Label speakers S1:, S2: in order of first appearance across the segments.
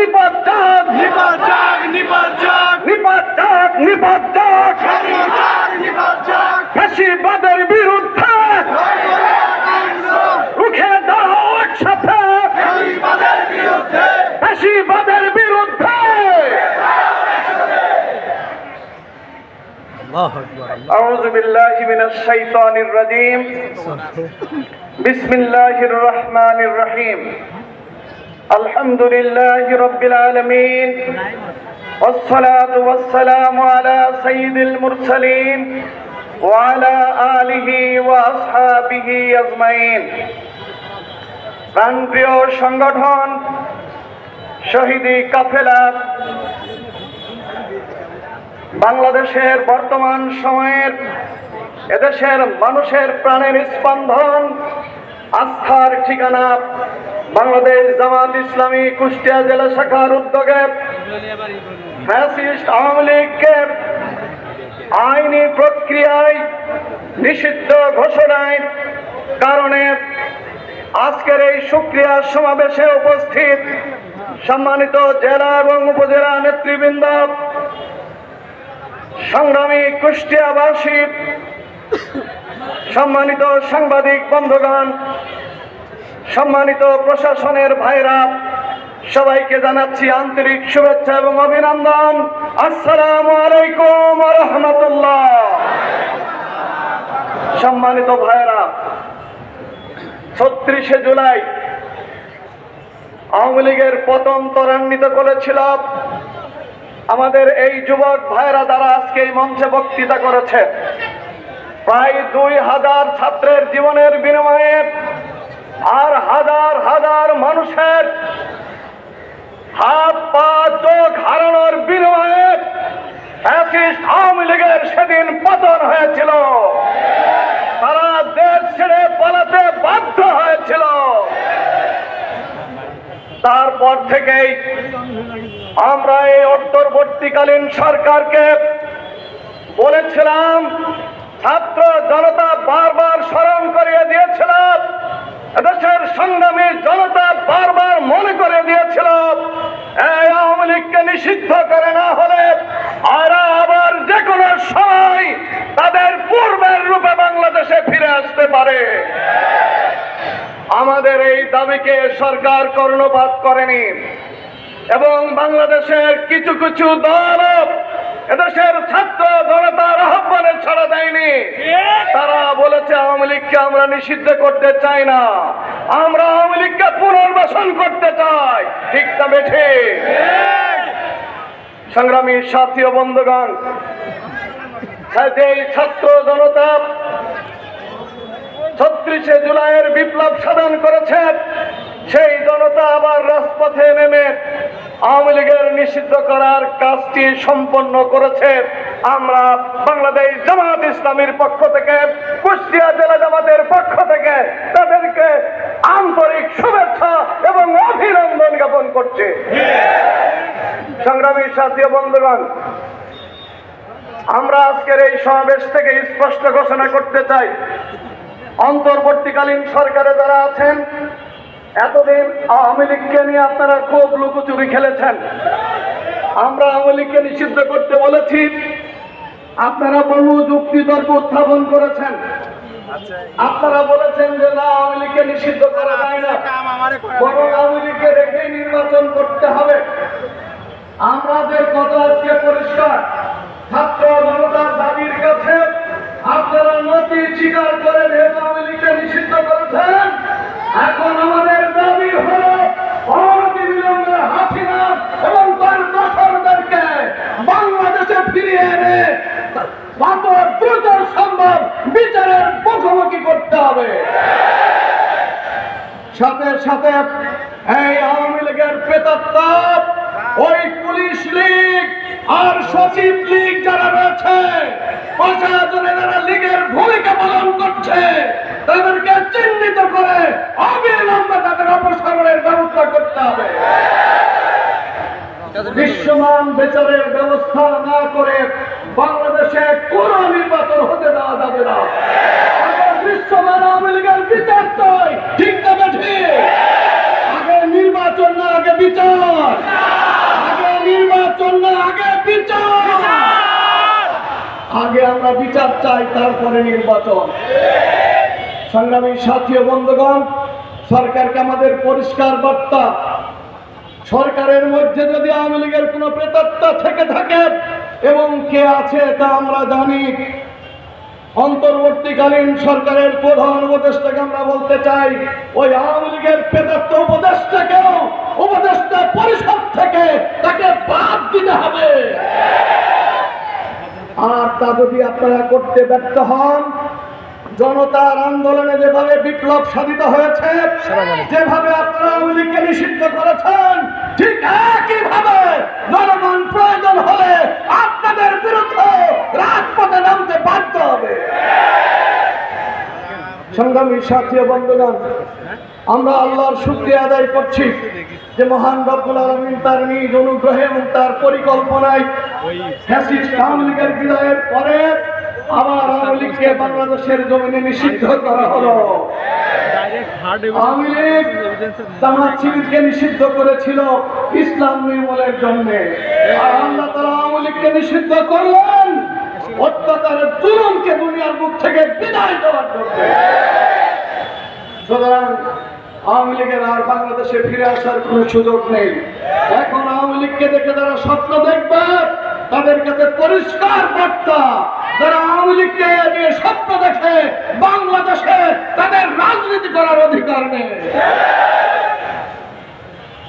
S1: নিপাত যাক
S2: নিপাত যাক নিপাত যাক
S1: নিপাত যাক নিপাত যাক
S2: নিপাত যাক নিপাত যাক
S1: ফাঁসিবাদের বিরুদ্ধে রুখে দাঁড়াও একসাথে
S2: ফ্যাসিবাদের বিরুদ্ধে
S1: ফাঁসিবাদের বিরুদ্ধে أعوذ بالله من الشيطان الرجيم بسم الله الرحمن الرحيم الحمد لله رب العالمين والصلاة والسلام على سيد المرسلين وعلى آله وأصحابه أجمعين প্রাণপ্রিয় সংগঠন শহীদি কাফেলা বাংলাদেশের বর্তমান সময়ের এদেশের মানুষের প্রাণের স্পন্দন আস্থার ঠিকানা বাংলাদেশ জামাত ইসলামী কুষ্টিয়া জেলা শাখার উদ্যোগে ফ্যাসিস্ট আওয়ামী লীগকে আইনি প্রক্রিয়ায় নিষিদ্ধ ঘোষণায় কারণে আজকের এই সুক্রিয়া সমাবেশে উপস্থিত সম্মানিত জেলা এবং উপজেলা নেতৃবৃন্দ, সংগ্রামী কুষ্টিয়াবাসী, সম্মানিত সাংবাদিক বন্ধুগণ সম্মানিত প্রশাসনের ভাইরা, সবাইকে জানাচ্ছি আন্তরিক শুভেচ্ছা এবং অভিনন্দন। আসসালাম আলাইকুম রহমতুল্লাহ। সম্মানিত ভাইরা, ছত্রিশে জুলাই আওয়ামী লীগের পতন ত্বরান্বিত করেছিল। আমাদের এই যুবক ভাইরা দ্বারা আজকে এই মঞ্চে বক্তৃতা করেছে। প্রায় দুই হাজার ছাত্রের জীবনের বিনিময়ে আর হাজার হাজার মানুষের হাত পা, চোখ হারানোর বিনিময়ে আওয়ামী লীগের সেদিন পতন হয়েছিল। তারা দেশ ছেড়ে পালাতে বাধ্য হয়েছিল। তারপর থেকেই আমরা এই অন্তর্বর্তীকালীন সরকারকে বলেছিলাম, ছাত্র জনতা বারবার স্মরণ করিয়ে দিয়েছিল দেশের সংগ্রামী জনতা বারবার মনে করে দিয়েছিল, এই আওয়ামী লীগকে নিষিদ্ধ করে না হলে আর আবার যে কোনো সময় তাদের পূর্বের রূপে বাংলাদেশে ফিরে আসতে পারে। আমাদের এই দাবিকে সরকার কর্ণপাত করেনি এবং বাংলাদেশের কিছু কিছু দল এদেশের ছাত্র জনতার আহ্বানে ছাড়া দেয়নি। তারা বলেছে আওয়ামী লীগকে আমরা নিষিদ্ধ করতে চাই না। আমরা আওয়ামী লীগকে পুনর্বাসন করতে চাই। ঠিক না বেঠে? সংগ্রামী সাথী ও বন্ধুগণ ছাত্র জনতা ছত্রিশে জুলাইয়ের বিপ্লব সাধন করেছে। সেই জনতা আবার রাজপথে নেমে আওয়ামী লীগের নিষিদ্ধ করার কাজটি সম্পন্ন করেছে। আমরা বাংলাদেশ জামাত ইসলামীর পক্ষ থেকে, কুষ্টিয়া জেলা জামাতের পক্ষ থেকে তাদেরকে আন্তরিক শুভেচ্ছা এবং অভিনন্দন জ্ঞাপন করছি। সংগ্রামী সাথী বন্ধুগণ, আমরা আজকের এই সমাবেশ থেকে স্পষ্ট ঘোষণা করতে চাই। অন্তর্বর্তীকালীন সরকারে যারা আছেন এতদিন আওয়ামী লীগকে নিয়ে আপনারা খুব লুকোচুরি খেলেছেন। আমরা আওয়ামী লীগকে নিষিদ্ধ করতে বলেছি। আপনারা বহু যুক্তি তর্ক উত্থাপন করেছেন। আপনারা বলেছেন যে না, আওয়ামী লীগকে নিষিদ্ধ করা যায় না। বরং আওয়ামী লীগকে রেখে নির্বাচন করতে হবে। আমাদের কথা আজকে পরিষ্কার, ছাত্র জনতার দাবির কাছে আপনারা নথি স্বীকার করে যেহেতু আওয়ামী লীগকে নিষিদ্ধ করেছেন, এখন আমাদের সম্ভব, বিচারের মুখোমুখি করতে হবে। সাথে সাথে এই আওয়ামী লীগের প্রেতাত্মাপ ওই পুলিশ লীগ আর সচিব লীগ যারা রয়েছে প্রশাসনে যারা লীগের ভূমিকা পালন করছে, তাদেরকে চিহ্নিত করে অবিলম্বে তাদের অপসারণের ব্যবস্থা করতে হবে। দৃশ্যমান বিচারের ব্যবস্থা না করে বাংলাদেশে কোন নির্বাচন হতে দেওয়া যাবে না আগে দৃশ্যমান আওয়ামী লীগের বিচার চাই ঠিক না ঠিক আগে নির্বাচন না আগে বিচার আগে আমরা বিচার চাই, তারপরে নির্বাচন। সংগ্রামী সাথী বন্ধুগণ, সরকারকে আমাদের পরিষ্কার বার্তা, সরকারের মধ্যে যদি আওয়ামী লীগের কোনো প্রেতাত্মা থেকে থাকে, এবং কে আছে তা আমরা জানি, অন্তর্বর্তীকালীন সরকারের প্রধান উপদেষ্টাকে আমরা বলতে চাই, ওই আওয়ামী লীগের প্রেতাত্ম উপদেষ্টাকেও, উপদেষ্টা পরিষদ থেকে তাকে বাদ দিতে হবে। তা যদি আপনারা করতে ব্যর্থ হন, জনতার আন্দোলনে যেভাবে বিপ্লব সাধিত হয়েছে, যেভাবে আপনারা আওয়ামী নিষিদ্ধ করেছেন, ঠিক একইভাবে জনগণ প্রয়োজন হলে আপনাদের বিরুদ্ধে রাজপথে নামতে বাধ্য হবে। সংগ্রামী সাথী বন্ধুগণ, আমরা আল্লাহর শুক্রিয়া আদায় করছি। যে মহান রব্বুল আলমিন তার নিজ অনুগ্রহে এবং তার পরিকল্পনায় ফ্যাসিস্ট আওয়ামী লীগের বিদায়ের পরে আবার আওয়ামী লীগকে বাংলাদেশের জমিনে নিষিদ্ধ করা হলো। আওয়ামী লীগ জামাত শিবিরকে নিষিদ্ধ করেছিল ইসলাম নির্মূলের জন্য। আর আল্লাহ তারা আওয়ামী লীগকে নিষিদ্ধ করলেন। অত্যাচারের জুলুমকে দুনিয়ার মুখ থেকে বিদায় দেওয়ার জন্য। সুতরাং আওয়ামী লীগের আর বাংলাদেশে ফিরে আসার কোনো সুযোগ নেই। এখন আওয়ামী লীগকে দেখে যারা স্বপ্ন দেখবে, তাদের কাছে পরিষ্কার বার্তা, যারা আওয়ামী লীগকে নিয়ে স্বপ্ন দেখে, বাংলাদেশে তাদের রাজনীতি করার অধিকার নেই।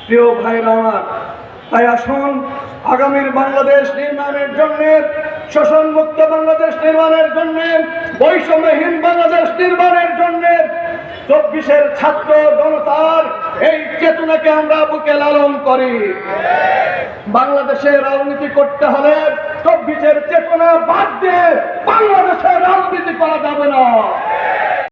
S1: প্রিয় ভাইরা আমার তাই আসুন, আগামীর বাংলাদেশ নির্মাণের জন্য শোষণ মুক্ত বাংলাদেশ নির্মাণের জন্য, বৈষম্যহীন বাংলাদেশ নির্মাণের জন্য, চব্বিশের ছাত্র জনতার এই চেতনাকে আমরা বুকে লালন করি। বাংলাদেশে রাজনীতি করতে হলে চব্বিশের চেতনা বাদ দিয়ে বাংলাদেশে রাজনীতি করা যাবে না।